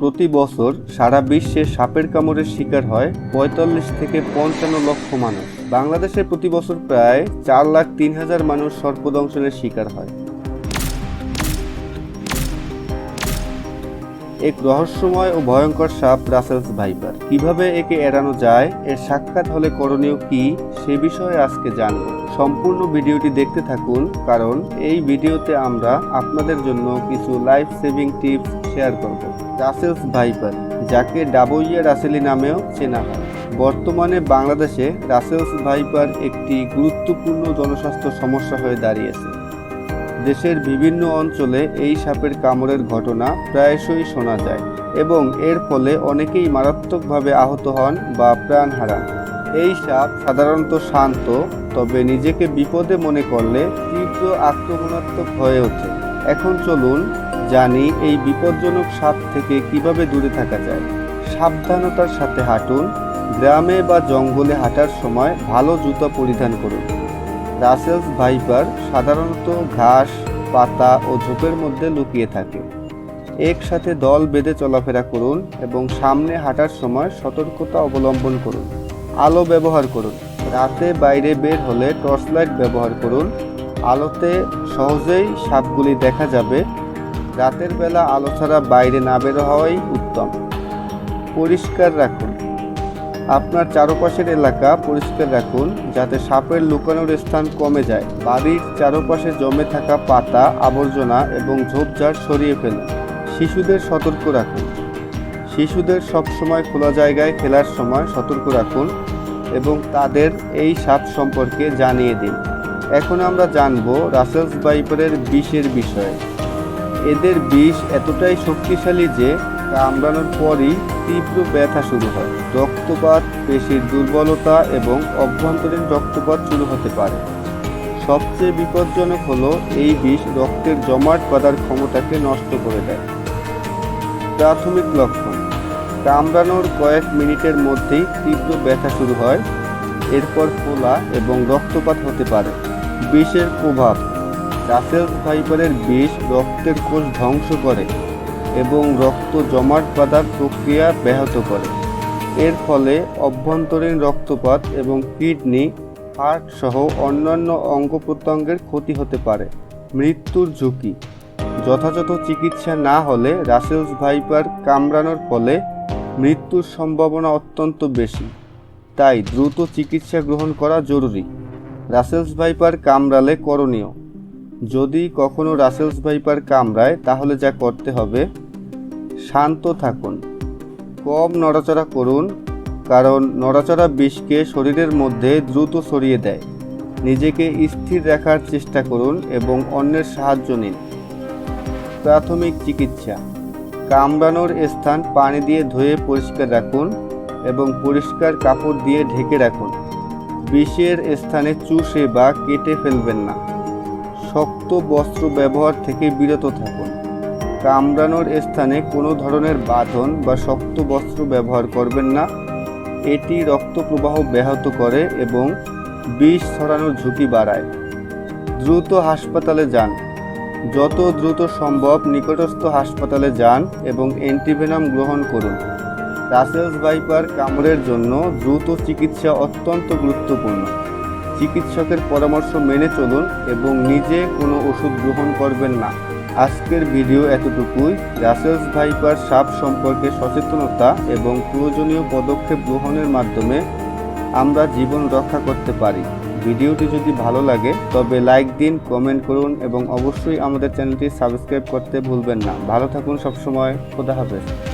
প্রতি বছর সারা বিশ্বে সাপের কামড়ের শিকার হয় পঁয়তাল্লিশ থেকে পঞ্চান্ন লক্ষ মানুষ। বাংলাদেশে প্রতি বছর প্রায় চার লাখ তিন হাজার মানুষ সর্পদংশনের শিকার হয়। এক রহস্যময় ও ভয়ঙ্কর সাপ রাসেলস ভাইপার। কীভাবে একে এড়ানো যায়? এর সাক্ষাৎ হলে করণীয় কি? সে বিষয়ে আজকে জানব। সম্পূর্ণ ভিডিওটি দেখতে থাকুন, কারণ এই ভিডিওতে আমরা আপনাদের জন্য কিছু লাইফ সেভিং টিপস শেয়ার করব। রাসেলস ভাইপার, যাকে ডাবইয়া রাসেলি নামেও চেনা হয়। বর্তমানে বাংলাদেশে রাসেলস ভাইপার একটি গুরুত্বপূর্ণ জনস্বাস্থ্য সমস্যা হয়ে দাঁড়িয়েছে। দেশের বিভিন্ন অঞ্চলে এই সাপের কামড়ের ঘটনা প্রায়শই শোনা যায় এবং এর ফলে অনেকেই মারাত্মকভাবে আহত হন বা প্রাণ হারান। এই সাপ সাধারণত শান্ত, তবে নিজেকে বিপদে মনে করলে তীব্র আক্রমণাত্মক হয়ে ওঠে। এখন চলুন জানি এই বিপজ্জনক সাপ থেকে কীভাবে দূরে থাকা যায়। সাবধানতার সাথে হাঁটুন, গ্রামে বা জঙ্গলে হাঁটার সময় ভালো জুতা পরিধান করুন। রাসেলস ভাইপার সাধারণত ঘাস, পাতা ও ঝোপের মধ্যে লুকিয়ে থাকে। একসাথে দল বেঁধে চলাফেরা করুন এবং সামনে হাঁটার সময় সতর্কতা অবলম্বন করুন। আলো ব্যবহার করুন। রাতে বাইরে বের হলে টর্চ লাইট ব্যবহার করুন। আলোতে সহজেই সাপগুলি দেখা যাবে। রাতের বেলা আলো ছাড়া বাইরে না বের হওয়াই উত্তম। পরিষ্কার রাখুন। আপনার চারপাশের এলাকা পরিষ্কার রাখুন যাতে সাপের লুকানোর স্থান কমে যায়। বাড়ির চারপাশে জমে থাকা পাতা, আবর্জনা এবং ঝোপঝাড় সরিয়ে ফেলুন। শিশুদের সতর্ক রাখুন। শিশুদের সবসময় খোলা জায়গায় খেলার সময় সতর্ক রাখুন এবং তাদের এই সাপ সম্পর্কে জানিয়ে দিন। এখন আমরা জানব রাসেলস বাইপারের বিষের বিষয়ে। এদের বিষ এতটাই শক্তিশালী যে কামড়ানোর পরই তীব্র ব্যথা শুরু হয়। রক্তপাত, পেশির দুর্বলতা এবং অভ্যন্তরীণ রক্তপাত শুরু হতে পারে। সবচেয়ে বিপজ্জনক হলো এই বিষ রক্তের জমাট বাঁধার ক্ষমতাকে নষ্ট করে দেয়। প্রাথমিক লক্ষণ, কামড়ানোর কয়েক মিনিটের মধ্যেই তীব্র ব্যথা শুরু হয়, এরপর ফোলা এবং রক্তপাত হতে পারে। বিষের প্রভাব রাসেলস ফাইবারের বিষ রক্তের কোষ ধ্বংস করে। এবং রক্ত জমাট বাঁধার প্রক্রিয়া ব্যাহত করে। এর ফলে অভ্যন্তরীণ রক্তপাত এবং কিডনি, হার্ট সহ অন্যান্য অঙ্গ প্রত্যঙ্গের ক্ষতি হতে পারে। মৃত্যুর ঝুঁকি। যথাযথ চিকিৎসা না হলে রাসেলস ভাইপার কামড়ানোর ফলে মৃত্যুর সম্ভাবনা অত্যন্ত বেশি। তাই দ্রুত চিকিৎসা গ্রহণ করা জরুরি। রাসেলস ভাইপার কামড়ালে করণীয়। যদি কখনো রাসেলস ভাইপার কামড়ায়, তাহলে যা করতে হবে, শান্ত থাকুন। কম নড়াচড়া করুন, কারণ নড়াচড়া বিষকে শরীরের মধ্যে দ্রুত সরিয়ে দেয়। নিজেকে স্থির রাখার চেষ্টা করুন এবং অন্যের সাহায্য নিন। প্রাথমিক চিকিৎসা। কামড়ানোর স্থান পানি দিয়ে ধুয়ে পরিষ্কার রাখুন এবং পরিষ্কার কাপড় দিয়ে ঢেকে রাখুন। বিষের স্থানে চুষে বা কেটে ফেলবেন না। শক্ত বস্ত্র ব্যবহার থেকে বিরত থাকুন। কামড়ানোর স্থানে কোনো ধরনের বাঁধন বা শক্ত বস্ত্র ব্যবহার করবেন না। এটি রক্ত প্রবাহ ব্যাহত করে এবং বিষ ছড়ানোর ঝুঁকি বাড়ায়। দ্রুত হাসপাতালে যান। যত দ্রুত সম্ভব নিকটস্থ হাসপাতালে যান এবং অ্যান্টিভেনাম গ্রহণ করুন। রাসেলস ভাইপার কামড়ের জন্য দ্রুত চিকিৎসা অত্যন্ত গুরুত্বপূর্ণ। চিকিৎসকের পরামর্শ মেনে চলুন এবং নিজে কোনো ওষুধ গ্রহণ করবেন না। আজকের ভিডিও এতটুকুই। রাসেলস ভাইপার সাপ সম্পর্কে সচেতনতা এবং প্রয়োজনীয় পদক্ষেপ গ্রহণের মাধ্যমে আমরা জীবন রক্ষা করতে পারি। ভিডিওটি যদি ভালো লাগে, তবে লাইক দিন, কমেন্ট করুন এবং অবশ্যই আমাদের চ্যানেলটি সাবস্ক্রাইব করতে ভুলবেন না। ভালো থাকুন সবসময়। খোদা হাফেজ।